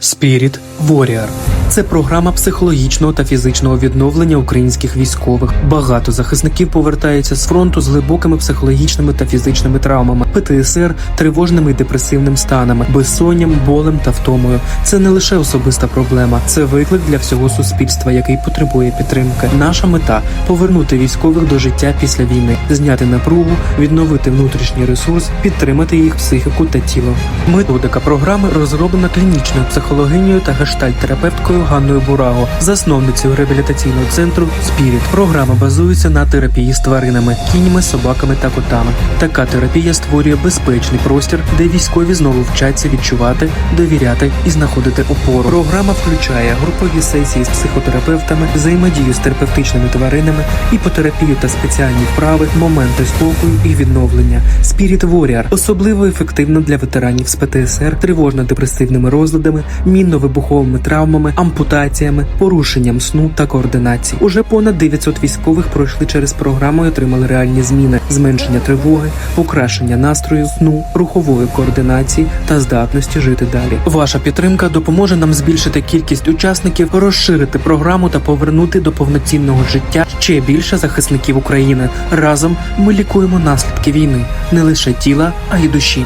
Spirit Warrior – це програма психологічного та фізичного відновлення українських військових. Багато захисників повертаються з фронту з глибокими психологічними та фізичними травмами, ПТСР, тривожними і депресивним станами, безсонням, болем та втомою. Це не лише особиста проблема, це виклик для всього суспільства, який потребує підтримки. Наша мета повернути військових до життя після війни, зняти напругу, відновити внутрішній ресурс, підтримати їх психіку та тіло. Методика програми розроблена клінічною психологинею та гештальт-терапевткою Ганною Бураго, засновницею реабілітаційного центру Спіріт. Програма базується на терапії з тваринами, кінями, собаками та котами. Така терапія створює безпечний простір, де військові знову вчаться відчувати, довіряти і знаходити опору. Програма включає групові сесії з психотерапевтами, взаємодію з терапевтичними тваринами, іпотерапію та спеціальні вправи, моменти спокою і відновлення. Spirit Warrior особливо ефективна для ветеранів з ПТСР, тривожно-депресивними розладами, мінно-вибуховими травмами, ампутаціями, порушенням сну та координації. Уже понад 900 військових пройшли через програму і отримали реальні зміни: зменшення тривоги, покращення настрою, сну, рухової координації та здатності жити далі. Ваша підтримка допоможе нам збільшити кількість учасників, розширити програму та повернути до повноцінного життя ще більше захисників України. Разом ми лікуємо наслідки війни не лише тіла, а й душі.